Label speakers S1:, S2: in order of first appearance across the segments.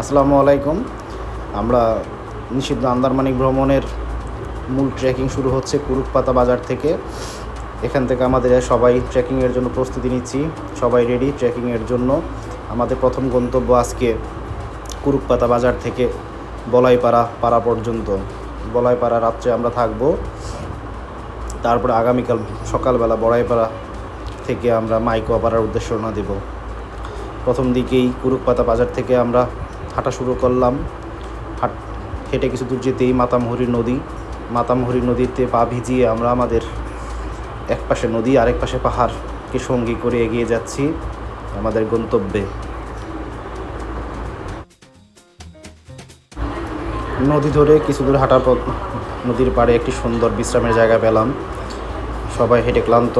S1: আসসালামু আলাইকুম। আমরা নিষিদ্ধ আন্দারমানিক ভ্রমণের মূল ট্রেকিং শুরু হচ্ছে কুরুকপাতা বাজার থেকে। এখান থেকে আমাদের সবাই ট্রেকিংয়ের জন্য প্রস্তুতি নিচ্ছি। সবাই রেডি ট্রেকিংয়ের জন্য। আমাদের প্রথম গন্তব্য আজকে কুরুকপাতা বাজার থেকে বলাইপাড়া পাড়া পর্যন্ত। বলাইপাড়া রাত্রে আমরা থাকব। তারপরে আগামীকাল সকালবেলা বড়াইপাড়া থেকে আমরা মাইকোয়া পাড়ার উদ্দেশ্যে রওনা দেব। প্রথম দিকেই কুরুকপাতা বাজার থেকে আমরা হাঁটা শুরু করলাম। হাট, হেঁটে কিছু দূর যেতেই মাতামহরি নদী, মাতামহরি নদীতে পা ভিজিয়ে আমরা আমাদের এক পাশে নদী, আরেক পাশে পাহাড়কে সঙ্গী করে এগিয়ে যাচ্ছি আমাদের গন্তব্যে। নদী ধরে কিছু দূর হাঁটার পর নদীর পাড়ে একটি সুন্দর বিশ্রামের জায়গা পেলাম। সবাই হেঁটে ক্লান্ত,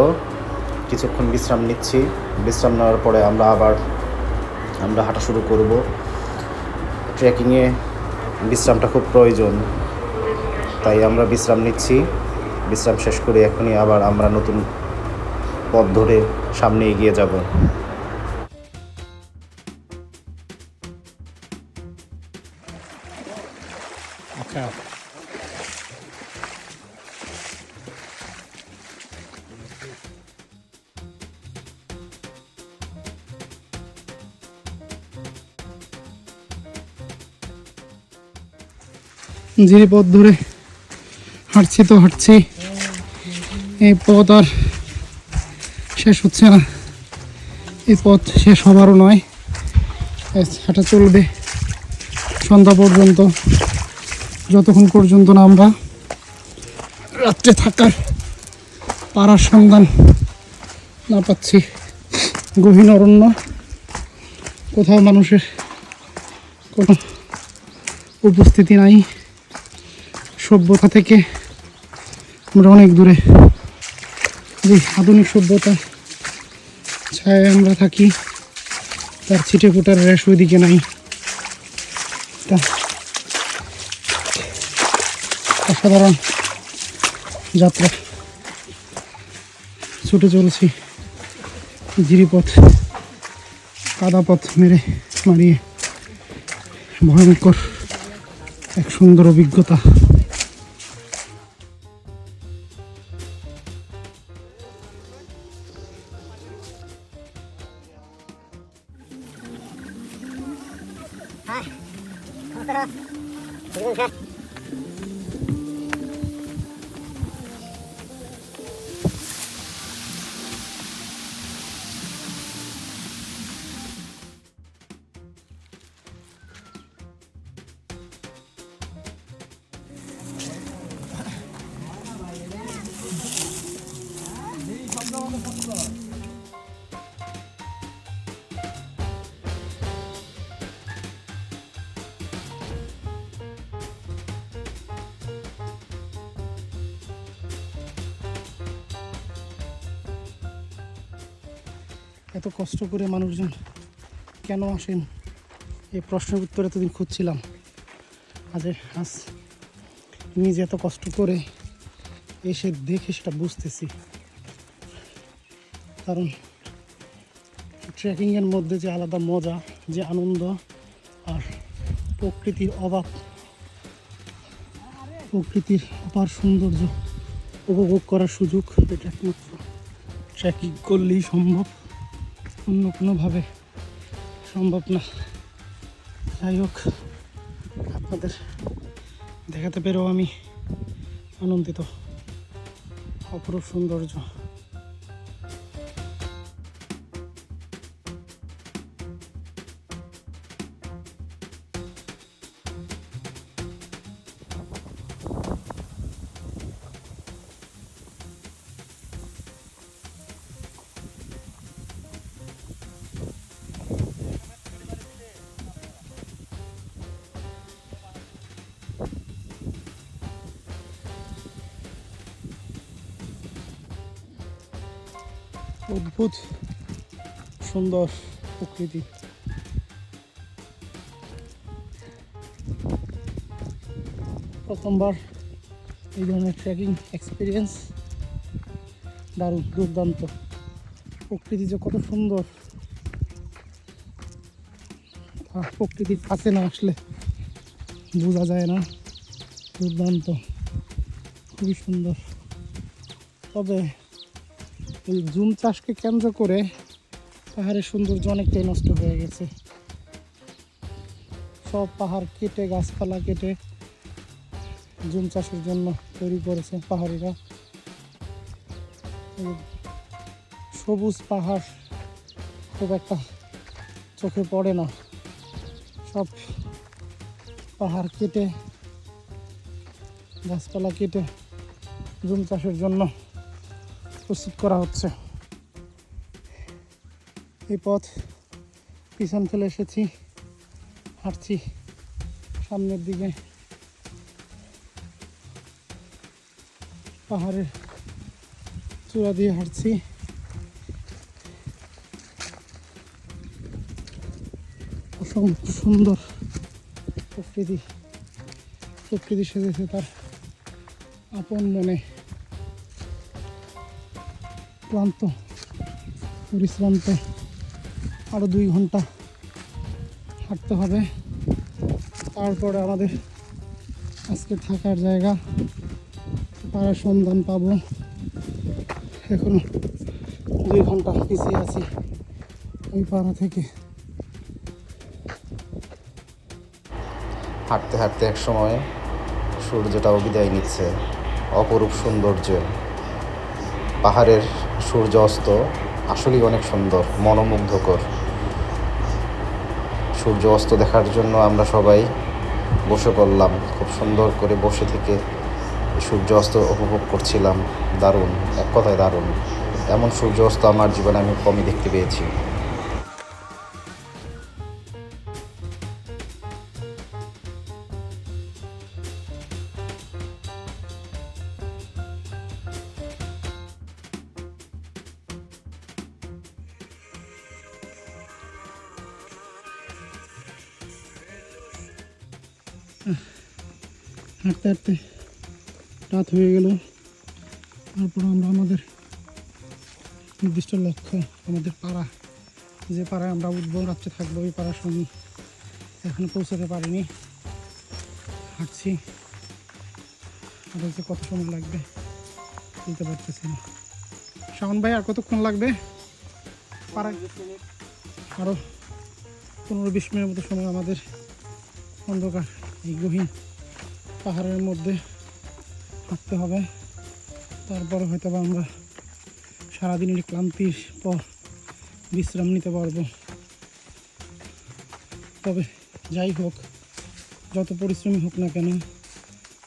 S1: কিছুক্ষণ বিশ্রাম নিচ্ছি। বিশ্রাম নেওয়ার পরে আমরা আবার, আমরা হাঁটা শুরু করব। ট্রেকিংয়ে বিশ্রামটা খুব প্রয়োজন। তাই আমরা বিশ্রাম নিচ্ছি। বিশ্রাম শেষ করে এখনই আবার আমরা নতুন পথ ধরে সামনে এগিয়ে যাব।
S2: যে পথ ধরে হাঁটছি তো হাঁটছি। এই পথ আর শেষ হচ্ছে না। এই পথ শেষ হবারও নয়। হাঁটা চলবে সন্ধ্যা পর্যন্ত। যতক্ষণ পর্যন্ত না আমরা রাত্রে থাকার পাড়ার সন্ধান না পাচ্ছি। গহীন অরণ্য, কোথাও মানুষের কোনো উপস্থিতি নাই। সভ্যতা থেকে আমরা অনেক দূরে। যে আধুনিক সভ্যতা ছায় আমরা থাকি। তার ছিটে ফোটার রেশ ওইদিকে নাই। তা, অসাধারণ যাত্রা। ছুটে চলছি জিরিপথ কাদা পথ মেরে মারিয়ে। ভয়ঙ্কর এক সুন্দর অভিজ্ঞতা। はい。本当だ。すごいな。এত কষ্ট করে মানুষজন কেন আসেন? এই প্রশ্নের উত্তর এতদিন খুঁজছিলাম। আজ আজ নিজে এত কষ্ট করে এসে দেখে সেটা বুঝতেছি। কারণ ট্রেকিংয়ের মধ্যে যে আলাদা মজা, যে আনন্দ আর প্রকৃতির অভাব, প্রকৃতির অপার সৌন্দর্য উপভোগ করার সুযোগ, এটা একমাত্র ট্রেকিং করলেই সম্ভব। অন্য কোনোভাবে সম্ভব না। যাই হোক আপনাদের দেখাতে পেরেও আমি আনন্দিত। অপরূপ সৌন্দর্য। অদ্ভুত, সুন্দর প্রকৃতি। প্রথমবার এই ধরনের ট্রেকিং এক্সপিরিয়েন্স দারুণ, দুর্দান্ত। প্রকৃতি যে কত সুন্দর। প্রকৃতির কাছে না আসলে বোঝা যায় না। দুর্দান্ত, খুবই সুন্দর। তবে এই জুম চাষকে কেন্দ্র করে পাহাড়ের সৌন্দর্য অনেকটাই নষ্ট হয়ে গেছে। সব পাহাড় কেটে, গাছপালা কেটে জুম চাষের জন্য তৈরি করেছে পাহাড়িরা। সবুজ পাহাড় খুব একটা চোখে পড়ে না। সব পাহাড় কেটে, গাছপালা কেটে জুম চাষের জন্য প্রস্তুত করা হচ্ছে। এই পথ পিছন ফেলে এসেছি, হাঁটছি সামনের দিকে। পাহাড়ের চূড়া দিয়ে হাঁটছি। অসম সুন্দর প্রকৃতি প্রকৃতি সেজেছে তার আপন মনে। ক্লান্ত, পরিশ্রান্ত আরও দুই ঘণ্টা হাঁটতে হবে। তারপরে আমাদের আজকে থাকার জায়গা পাড়ার সন্ধান পাবো। এখনও দুই ঘণ্টা পিছিয়ে আছি ওই পাড়া থেকে।
S1: হাঁটতে হাঁটতে এক সময় সূর্যটাও বিদায় নিচ্ছে, অপরূপ সৌন্দর্য। পাহাড়ের সূর্য অস্ত আসলেই অনেক সুন্দর, মনোমুগ্ধকর। সূর্য অস্ত দেখার জন্য আমরা সবাই বসে পড়লাম, খুব সুন্দর করে বসে থেকে সূর্য অস্ত উপভোগ করছিলাম। দারুণ, এক কথায় দারুণ। এমন সূর্য অস্ত আমার জীবনে আমি কমই দেখতে পেয়েছি।
S2: হাঁটতে হাঁটতে রাত হয়ে গেল। তারপর আমরা আমাদের নির্দিষ্ট লক্ষ্য, আমাদের পাড়া, যে পাড়ায় আমরা উঠবো, রাত্রে থাকব, ওই পাড়ার সঙ্গে। এখনও পৌঁছাতে পারিনি। হাঁটছি। যে কত সময় লাগবে? বলতে পারতেছি না। শাওন ভাই, আর কতক্ষণ লাগবে? পাড়ায়? আরও পনেরো বিশ মিনিটের মতো সময় আমাদের অন্ধকার। এই গহীন পাহাড়ের মধ্যে হাঁটতে হবে। তারপরে হয়তো বা আমরা সারাদিনের ক্লান্তির পর বিশ্রাম নিতে পারব। তবে যাই হোক, যত পরিশ্রমী হোক না কেন,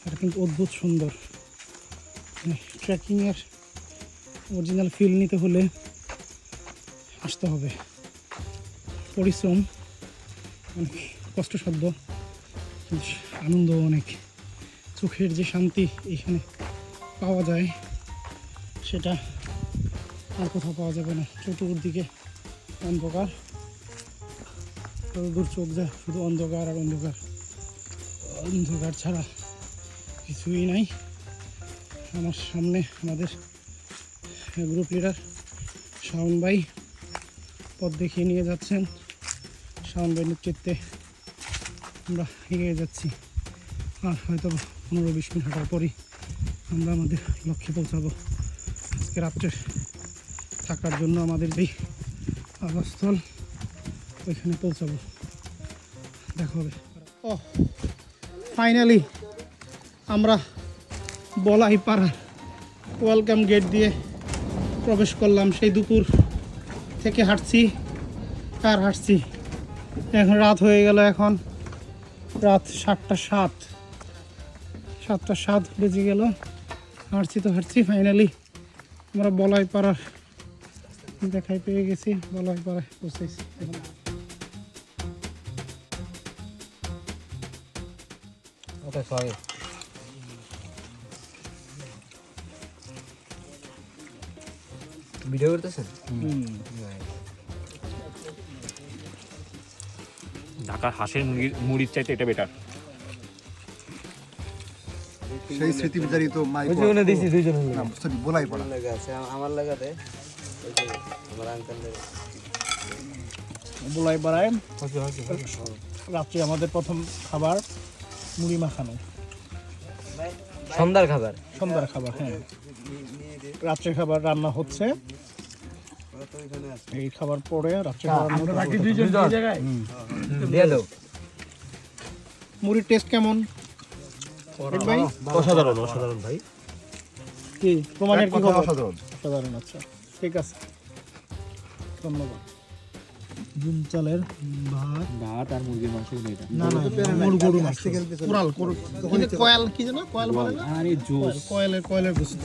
S2: এটা কিন্তু অদ্ভুত সুন্দর। ট্রেকিংয়ের অরিজিনাল ফিল নিতে হলে আসতে হবে। পরিশ্রম অনেক কষ্টসাধ্য। আনন্দ, অনেক চোখের যে শান্তি এখানে পাওয়া যায়, সেটা আর কোথাও পাওয়া যাবে না। চতুর্দিকে অন্ধকার দূর চোখ যায় শুধু অন্ধকার আর অন্ধকার। অন্ধকার ছাড়া কিছুই নাই। আমার সামনে আমাদের গ্রুপ লিডার শাওন ভাই পথ দেখিয়ে নিয়ে যাচ্ছেন। শাওন ভাই নেতৃত্বে আমরা এগিয়ে যাচ্ছি। আর হয়তো পনেরো বিশ মিনিট হাঁটার পরই আমরা আমাদের লক্ষ্যে পৌঁছাবো। আজকে রাত্রে থাকার জন্য আমাদের যেই আবাসস্থল, ওইখানে পৌঁছাবো। দেখা হবে। ও ফাইনালি আমরা বলাই পাড়া ওয়েলকাম গেট দিয়ে প্রবেশ করলাম। সেই দুপুর থেকে হাঁটছি, আর হাঁটছি। এখন রাত হয়ে গেল এখন। রাত সাতটা সাত। সাতটা সাত বেজে গেল। হাঁটছি তো হাঁটছি ফাইনালি আমরা বলাই পাড়ার দেখাই পেয়ে গেছি। বলাই পাড়ায় পৌঁছেছি
S3: ভিডিও করতেছেন?
S4: ঢাকার হাঁসের মুরগির মুড়ির চাইতে এটা বেটার
S5: সেই স্মৃতি বিতাড়িত মাই
S3: দিছি দুইজন
S5: সরি বলাই পড়া।
S3: লাগা আছে আমার লাগাতে আমার আঙ্কেল
S2: বোলাই পাড়ায়। রাত্রে আমাদের প্রথম খাবার মুড়ি মাখানো।
S3: সন্ধ্যার খাবার?
S2: সন্ধ্যার খাবার হ্যাঁ। রাত্রে খাবার রান্না হচ্ছে। এই খাবার পরে রাত্রে
S3: দিয়ে দাও।
S2: মুড়ির টেস্ট কেমন? ভাই?
S3: অসাধারণ অসাধারণ ভাই।
S2: কি প্রমাণের কি খবর?
S5: অসাধারণ।
S2: সাধারণ আচ্ছা। ঠিক আছে। ধন্যবাদ। জুম চালের ভাত।
S4: ভাত আর মুরগির মাংস এটা।
S2: না না মুর গরু মাংস কুড় কিন্তু কয়াল কি জানো কয়াল বলে না?
S4: আরে জোস।
S2: কয়ালের কয়ালের গোস্ত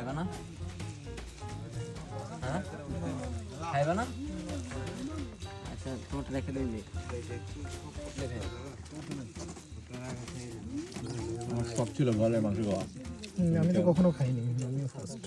S3: খাবে না? হ্যাঁ? খাইবে না? আচ্ছা তোমারটা রেখে দিবি
S4: সব ছিল ভালো মাংস খাওয়া।
S2: আমি তো কখনো খাইনি আমিও ফার্স্ট